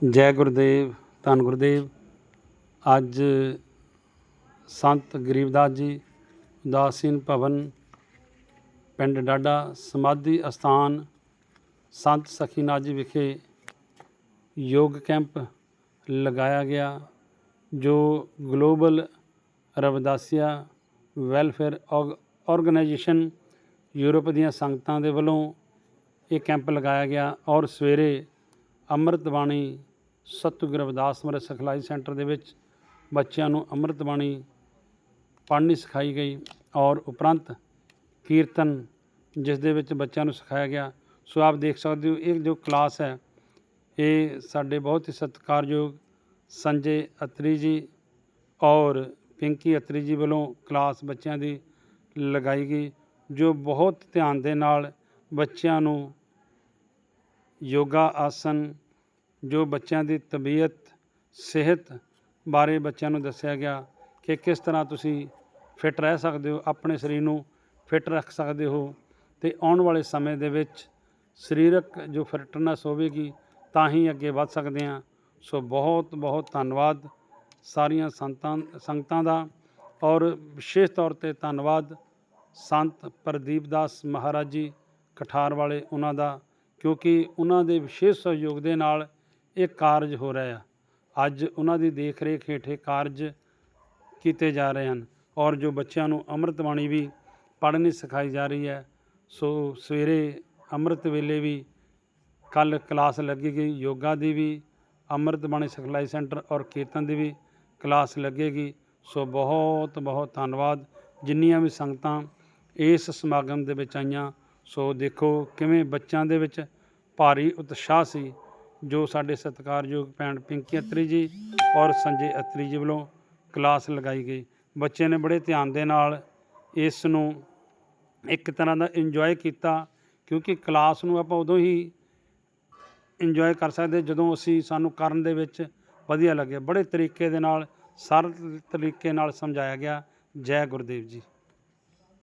ਜੈ ਗੁਰਦੇਵ, ਧੰਨ ਗੁਰਦੇਵ। ਅੱਜ ਸੰਤ ਗਰੀਬਦਾਸ ਜੀ, ਉਦਾਸੀਨ ਭਵਨ, ਪਿੰਡ ਡਾਡਾ ਸਮਾਧੀ ਅਸਥਾਨ, ਸੰਤ ਸਖੀਨਾਥ ਜੀ ਵਿਖੇ ਯੋਗ ਕੈਂਪ ਲਗਾਇਆ ਗਿਆ, ਜੋ global Ravidasia welfare organisation Europe ਦੀਆਂ ਸੰਗਤਾਂ ਦੇ ਵੱਲੋਂ ਇਹ ਕੈਂਪ ਲਗਾਇਆ ਗਿਆ ਔਰ ਸਵੇਰੇ ਅੰਮ੍ਰਿਤ ਬਾਣੀ ਸਤਿਗੁਰ ਰਵਿਦਾਸ ਮਹਾਰਾਜ ਸਿਖਲਾਈ ਸੈਂਟਰ ਦੇ ਵਿੱਚ ਬੱਚਿਆਂ ਨੂੰ ਅੰਮ੍ਰਿਤ ਬਾਣੀ ਪੜ੍ਹਨੀ ਸਿਖਾਈ ਗਈ ਔਰ ਉਪਰੰਤ ਕੀਰਤਨ ਜਿਸ ਦੇ ਵਿੱਚ ਬੱਚਿਆਂ ਨੂੰ ਸਿਖਾਇਆ ਗਿਆ। ਸੋ ਆਪ ਦੇਖ ਸਕਦੇ ਹੋ, ਇਹ ਜੋ ਕਲਾਸ ਹੈ, ਇਹ ਸਾਡੇ ਬਹੁਤ ਹੀ ਸਤਿਕਾਰਯੋਗ ਸੰਜੇ ਅਤਰੀ ਜੀ ਔਰ ਪਿੰਕੀ ਅਤਰੀ ਜੀ ਵੱਲੋਂ ਕਲਾਸ ਬੱਚਿਆਂ ਦੀ ਲਗਾਈ ਗਈ, ਜੋ ਬਹੁਤ ਧਿਆਨ ਦੇ ਨਾਲ ਬੱਚਿਆਂ ਨੂੰ ਯੋਗਾ ਆਸਨ ਜੋ ਬੱਚਿਆਂ ਦੀ ਤਬੀਅਤ, ਸਿਹਤ ਬਾਰੇ ਬੱਚਿਆਂ ਨੂੰ ਦੱਸਿਆ ਗਿਆ ਕਿ ਕਿਸ ਤਰ੍ਹਾਂ ਤੁਸੀਂ ਫਿੱਟ ਰਹਿ ਸਕਦੇ ਹੋ, ਆਪਣੇ ਸਰੀਰ ਨੂੰ ਫਿੱਟ ਰੱਖ ਸਕਦੇ ਹੋ ਤੇ ਆਉਣ ਵਾਲੇ ਸਮੇਂ ਦੇ ਵਿੱਚ ਸਰੀਰਕ ਜੋ ਫਿਟਨੈਸ ਹੋਵੇਗੀ ਤਾਂ ਹੀ ਅੱਗੇ ਵੱਧ ਸਕਦੇ ਹਾਂ। ਸੋ ਬਹੁਤ ਬਹੁਤ ਧੰਨਵਾਦ ਸਾਰੀਆਂ ਸੰਤਾਂ, ਸੰਗਤਾਂ ਦਾ ਔਰ ਵਿਸ਼ੇਸ਼ ਤੌਰ ਤੇ ਧੰਨਵਾਦ ਸੰਤ ਪ੍ਰਦੀਪ ਦਾਸ ਮਹਾਰਾਜ ਜੀ ਕਠਾਰ ਵਾਲੇ ਉਹਨਾਂ ਦਾ ਕਿਉਂਕਿ ਉਹਨਾਂ ਦੇ ਵਿਸ਼ੇਸ਼ ਸਹਿਯੋਗ ਦੇ ਨਾਲ ਇਹ ਕਾਰਜ ਹੋ ਰਿਹਾ ਆ। ਅੱਜ ਉਹਨਾਂ ਦੀ ਦੇਖ ਰੇਖ ਹੇਠੇ ਕਾਰਜ ਕੀਤੇ ਜਾ ਰਹੇ ਹਨ ਔਰ ਜੋ ਬੱਚਿਆਂ ਨੂੰ ਅੰਮ੍ਰਿਤ ਬਾਣੀ ਵੀ ਪੜ੍ਹਨੀ ਸਿਖਾਈ ਜਾ ਰਹੀ ਹੈ, ਸੋ ਸਵੇਰੇ ਅੰਮ੍ਰਿਤ ਵੇਲੇ ਵੀ ਕੱਲ ਕਲਾਸ ਲੱਗੀ ਗਈ, ਯੋਗਾ ਦੀ ਵੀ, ਅੰਮ੍ਰਿਤ ਬਾਣੀ ਸਿਖਲਾਈ ਸੈਂਟਰ ਔਰ ਕੀਰਤਨ ਦੀ ਵੀ ਕਲਾਸ ਲੱਗੇਗੀ। ਸੋ ਬਹੁਤ ਬਹੁਤ ਧੰਨਵਾਦ। ਜਿੰਨੀਆਂ ਵੀ ਸੰਗਤਾਂ ਇਸ ਸਮਾਗਮ ਦੇ ਵਿੱਚ ਆਈਆਂ, ਸੋ ਦੇਖੋ ਕਿਵੇਂ ਬੱਚਿਆਂ ਦੇ ਵਿੱਚ ਭਾਰੀ ਉਤਸ਼ਾਹ ਸੀ ਜੋ ਸਾਡੇ ਸਤਿਕਾਰਯੋਗ ਭੈਣ ਪਿੰਕੀ ਅਤਰੀ ਜੀ ਔਰ ਸੰਜੇ ਅਤਰੀ ਜੀ ਵੱਲੋਂ ਕਲਾਸ ਲਗਾਈ ਗਈ। ਬੱਚੇ ਨੇ ਬੜੇ ਧਿਆਨ ਦੇ ਨਾਲ ਇਸ ਨੂੰ ਇੱਕ ਤਰ੍ਹਾਂ ਦਾ ਇੰਜੋਏ ਕੀਤਾ, ਕਿਉਂਕਿ ਕਲਾਸ ਨੂੰ ਆਪਾਂ ਉਦੋਂ ਹੀ ਇੰਜੋਏ ਕਰ ਸਕਦੇ ਜਦੋਂ ਅਸੀਂ ਸਾਨੂੰ ਕਰਨ ਦੇ ਵਿੱਚ ਵਧੀਆ ਲੱਗੇ ਬੜੇ ਤਰੀਕੇ ਦੇ ਨਾਲ ਸਰਲ ਤਰੀਕੇ ਨਾਲ ਸਮਝਾਇਆ ਗਿਆ। ਜੈ ਗੁਰਦੇਵ ਜੀ।